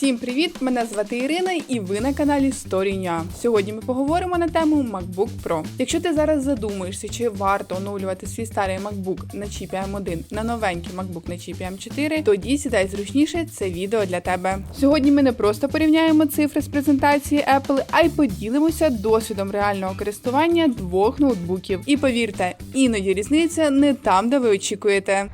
Всім привіт! Мене звати Ірина, і ви на каналі Story.ua. Сьогодні ми поговоримо на тему MacBook Pro. Якщо ти зараз задумуєшся, чи варто оновлювати свій старий MacBook на чіпі M1 на новенький MacBook на чіпі M4, тоді сідай зручніше. Це відео для тебе. Сьогодні ми не просто порівняємо цифри з презентації Apple, а й поділимося досвідом реального користування двох ноутбуків. І повірте, іноді різниця не там, де ви очікуєте.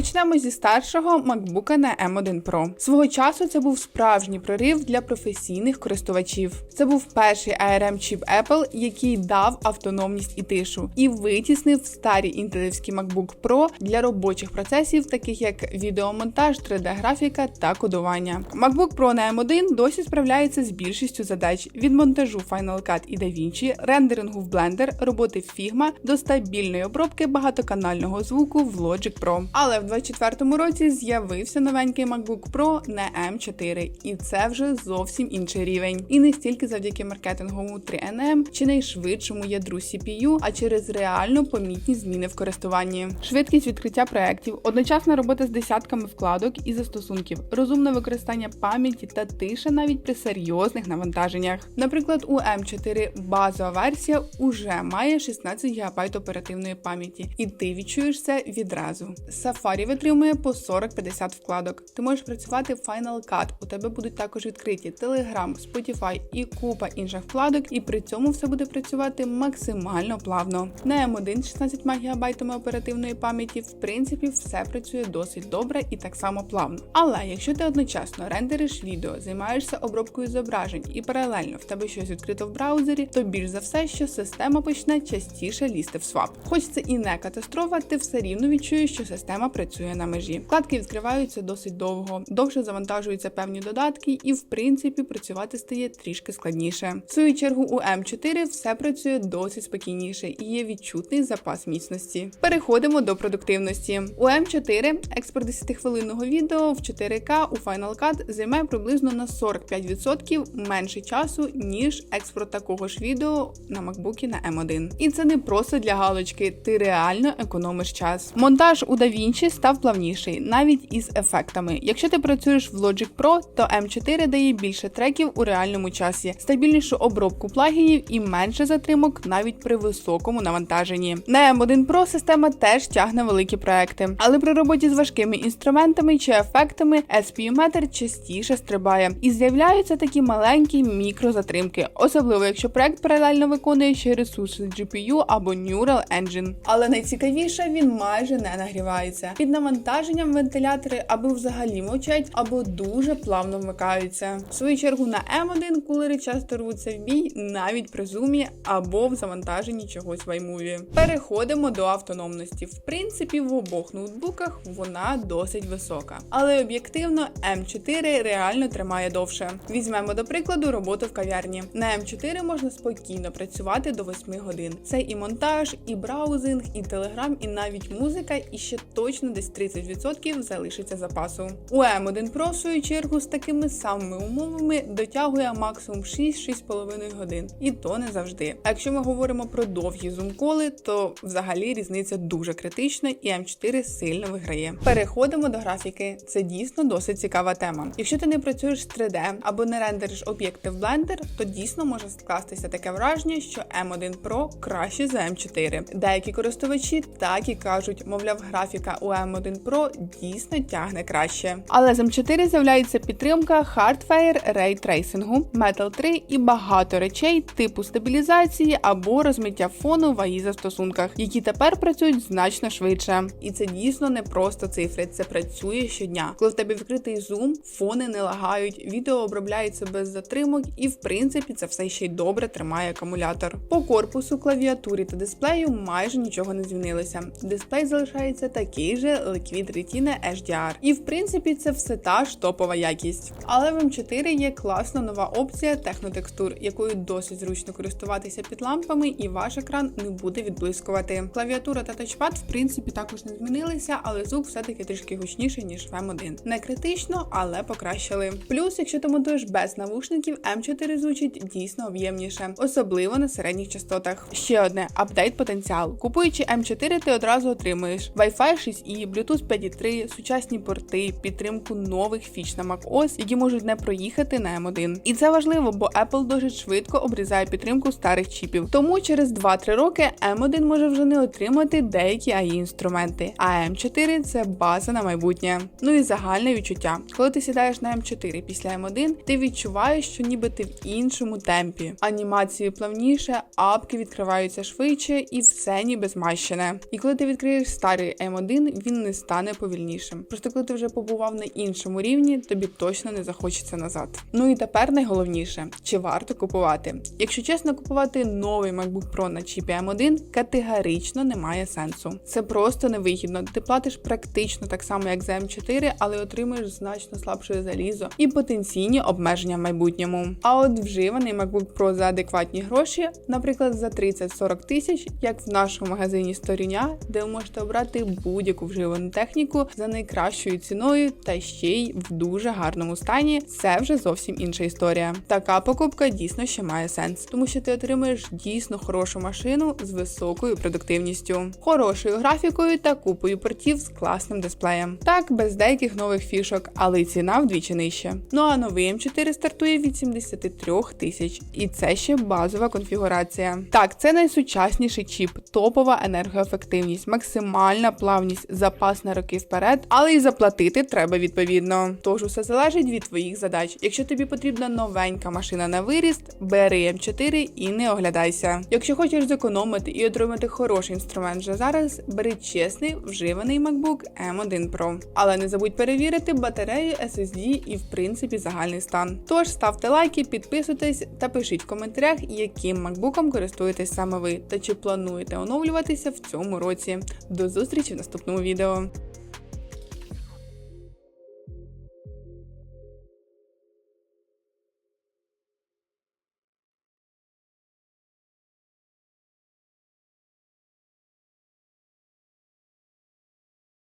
Почнемо зі старшого MacBook на M1 Pro. Свого часу це був справжній прорив для професійних користувачів. Це був перший ARM чіп Apple, який дав автономність і тишу, і витіснив старі інтелівські MacBook Pro для робочих процесів, таких як відеомонтаж, 3D-графіка та кодування. MacBook Pro на M1 досі справляється з більшістю задач від монтажу Final Cut і DaVinci, рендерингу в Blender, роботи Figma до стабільної обробки багатоканального звуку в Logic Pro. Але в 2024 році з'явився новенький MacBook Pro на M4, і це вже зовсім інший рівень. І не стільки завдяки маркетинговому 3NM чи найшвидшому ядру CPU, а через реально помітні зміни в користуванні. Швидкість відкриття проєктів, одночасна робота з десятками вкладок і застосунків, розумне використання пам'яті та тиша навіть при серйозних навантаженнях. Наприклад, у M4 базова версія уже має 16 ГБ оперативної пам'яті, і ти відчуєш це відразу. Safari витримує по 40-50 вкладок. Ти можеш працювати в Final Cut, у тебе будуть також відкриті Telegram, Spotify і купа інших вкладок, і при цьому все буде працювати максимально плавно. На M1 з 16 ГБ оперативної пам'яті, в принципі, все працює досить добре і так само плавно. Але якщо ти одночасно рендериш відео, займаєшся обробкою зображень і паралельно в тебе щось відкрито в браузері, то більш за все, що система почне частіше лізти в свап. Хоч це і не катастрофа, ти все рівно відчуєш, що система працює на межі. Вкладки відкриваються досить довго, довше завантажуються певні додатки, і в принципі працювати стає трішки складніше. В свою чергу у М4 все працює досить спокійніше і є відчутний запас міцності. Переходимо до продуктивності. У М4 експорт 10-хвилинного відео в 4К у Final Cut займає приблизно на 45% менше часу, ніж експорт такого ж відео на MacBook на M1. І це не просто для галочки, ти реально економиш час. Монтаж у DaVinci став плавніший, навіть із ефектами. Якщо ти працюєш в Logic Pro, то M4 дає більше треків у реальному часі, стабільнішу обробку плагінів і менше затримок навіть при високому навантаженні. На M1 Pro система теж тягне великі проекти, але при роботі з важкими інструментами чи ефектами SPU метр частіше стрибає і з'являються такі маленькі мікрозатримки, особливо якщо проект паралельно виконує ще ресурси GPU або Neural Engine. Але найцікавіше він майже не нагрівається. Під навантаженням вентилятори або взагалі мовчать, або дуже плавно вмикаються. В свою чергу на M1 кулери часто рвуться в бій навіть при зумі або в завантаженні чогось в iMovie. Переходимо до автономності. В принципі, в обох ноутбуках вона досить висока, але об'єктивно M4 реально тримає довше. Візьмемо до прикладу роботу в кав'ярні. На M4 можна спокійно працювати до 8 годин. Це і монтаж, і браузинг, і телеграм, і навіть музика, і ще точно десь 30% залишиться запасу. У M1 Pro, в свою чергу, з такими самими умовами дотягує максимум 6-6,5 годин, і то не завжди. А якщо ми говоримо про довгі зум-коли, то взагалі різниця дуже критична, і M4 сильно виграє. Переходимо до графіки. Це дійсно досить цікава тема. Якщо ти не працюєш з 3D або не рендериш об'єкти в Blender, то дійсно може скластися таке враження, що M1 Pro краще за M4. Деякі користувачі так і кажуть, мовляв, графіка у M1 Pro дійсно тягне краще. Але з M4 з'являється підтримка Hardware Ray Tracing, Metal 3 і багато речей типу стабілізації або розмиття фону в AI застосунках, які тепер працюють значно швидше. І це дійсно не просто цифри, це працює щодня. Коли в тебе відкритий зум, фони не лагають, відео обробляється без затримок, і в принципі це все ще й добре тримає акумулятор. По корпусу, клавіатурі та дисплею майже нічого не змінилося. Дисплей залишається такий же Liquid Retina HDR. І в принципі це все та ж топова якість. Але в M4 є класна нова опція технотекстур, якою досить зручно користуватися під лампами, і ваш екран не буде відблискувати. Клавіатура та тачпад в принципі також не змінилися, але звук все-таки трішки гучніший, ніж в M1. Не критично, але покращили. Плюс, якщо ти монтуєш без навушників, M4 звучить дійсно об'ємніше, особливо на середніх частотах. Ще одне апдейт потенціал. Купуючи M4, ти одразу отримуєш Wi-Fi 6E, Type-C, Bluetooth 5.3, сучасні порти, підтримку нових фіч на macOS, які можуть не проїхати на M1. І це важливо, бо Apple дуже швидко обрізає підтримку старих чіпів. Тому через 2-3 роки M1 може вже не отримати деякі AI інструменти, а M4 це база на майбутнє. Ну і загальне відчуття. Коли ти сідаєш на M4 після M1, ти відчуваєш, що ніби ти в іншому темпі. Анімації плавніше, апки відкриваються швидше і все ніби змащене. І коли ти відкриєш старий M1, він не стане повільнішим. Просто коли ти вже побував на іншому рівні, тобі точно не захочеться назад. Ну і тепер найголовніше, чи варто купувати? Якщо чесно, купувати новий MacBook Pro на чіпі M1 категорично немає сенсу. Це просто невигідно. Ти платиш практично так само, як за M4, але отримуєш значно слабше залізо і потенційні обмеження в майбутньому. А от вживаний MacBook Pro за адекватні гроші, наприклад, за 30-40 тисяч, як в нашому магазині Сторіня, де ви можете обрати будь-яку вживану техніку за найкращою ціною та ще й в дуже гарному стані, це вже зовсім інша історія. Така покупка дійсно ще має сенс, тому що ти отримуєш дійсно хорошу машину з високою продуктивністю, хорошою графікою та купою портів з класним дисплеєм. Так, без деяких нових фішок, але й ціна вдвічі нижче. Ну а новий М4 стартує від 73 тисяч, і це ще базова конфігурація. Так, це найсучасніший чіп, топова енергоефективність, максимальна плавність, запас на роки вперед, але й заплатити треба відповідно. Тож усе залежить від твоїх задач. Якщо тобі потрібна новенька машина на виріст, бери М4 і не оглядайся. Якщо хочеш зекономити і отримати хороший інструмент вже зараз, бери чесний вживаний MacBook M1 Pro. Але не забудь перевірити батарею SSD і в принципі загальний стан. Тож ставте лайки, підписуйтесь та пишіть в коментарях, яким MacBookом користуєтесь саме ви та чи плануєте оновлюватися в цьому році. До зустрічі в наступному відео.